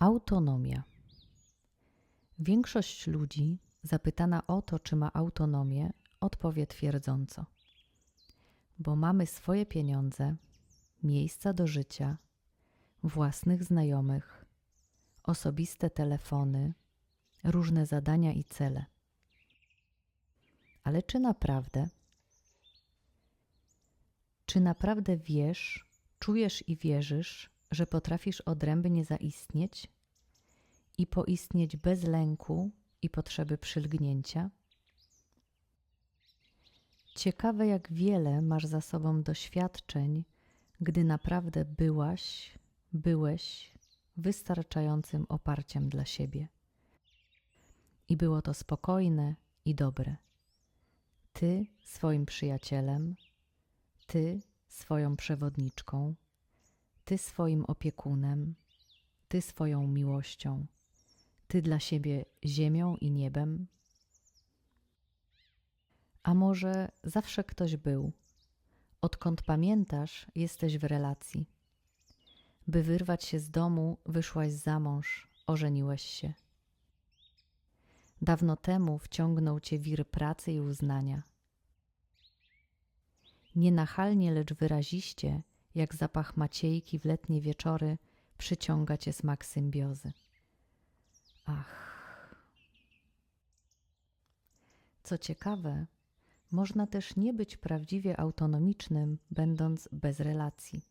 Autonomia. Większość ludzi zapytana o to, czy ma autonomię, odpowie twierdząco: Bo mamy swoje pieniądze, miejsca do życia, własnych znajomych, osobiste telefony, różne zadania i cele. Ale czy naprawdę? Czy naprawdę wiesz, czujesz i wierzysz, że potrafisz odrębnie zaistnieć i poistnieć bez lęku i potrzeby przylgnięcia? Ciekawe, jak wiele masz za sobą doświadczeń, gdy naprawdę byłaś, byłeś wystarczającym oparciem dla siebie. I było to spokojne i dobre. Ty swoim przyjacielem, ty swoją przewodniczką, ty swoim opiekunem, ty swoją miłością, ty dla siebie ziemią i niebem. A może zawsze ktoś był? Odkąd pamiętasz, jesteś w relacji. By wyrwać się z domu, wyszłaś za mąż, ożeniłeś się. Dawno temu wciągnął cię wir pracy i uznania. Nienachalnie, lecz wyraziście, jak zapach maciejki w letnie wieczory, przyciąga cię smak symbiozy. Ach. Co ciekawe, można też nie być prawdziwie autonomicznym, będąc bez relacji.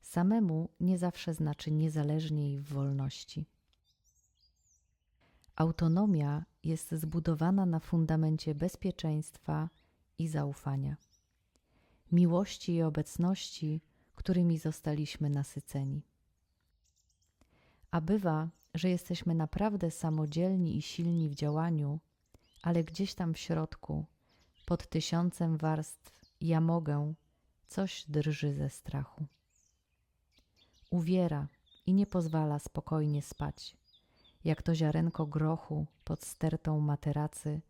Samemu nie zawsze znaczy niezależnie i w wolności. Autonomia jest zbudowana na fundamencie bezpieczeństwa i zaufania, miłości i obecności, którymi zostaliśmy nasyceni. A bywa, że jesteśmy naprawdę samodzielni i silni w działaniu, ale gdzieś tam w środku, pod tysiącem warstw, ja mogę, coś drży ze strachu. Uwiera i nie pozwala spokojnie spać jak to ziarenko grochu pod stertą materacy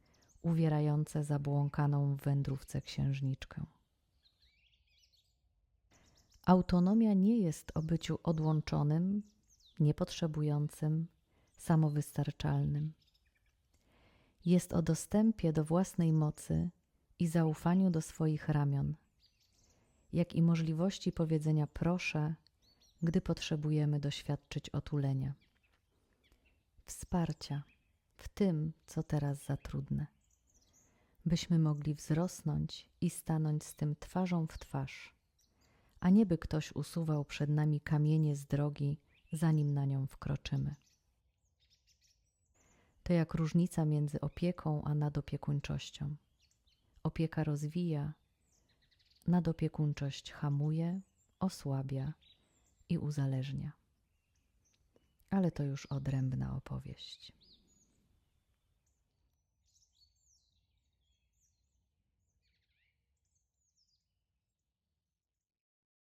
uwierające zabłąkaną w wędrówce księżniczkę. Autonomia nie jest o byciu odłączonym, niepotrzebującym, samowystarczalnym. Jest o dostępie do własnej mocy i zaufaniu do swoich ramion, jak i możliwości powiedzenia proszę, gdy potrzebujemy doświadczyć otulenia. Wsparcia w tym, co teraz za trudne, byśmy mogli wzrosnąć i stanąć z tym twarzą w twarz, a nie by ktoś usuwał przed nami kamienie z drogi, zanim na nią wkroczymy. To jak różnica między opieką a nadopiekuńczością. Opieka rozwija, nadopiekuńczość hamuje, osłabia i uzależnia ale to już odrębna opowieść.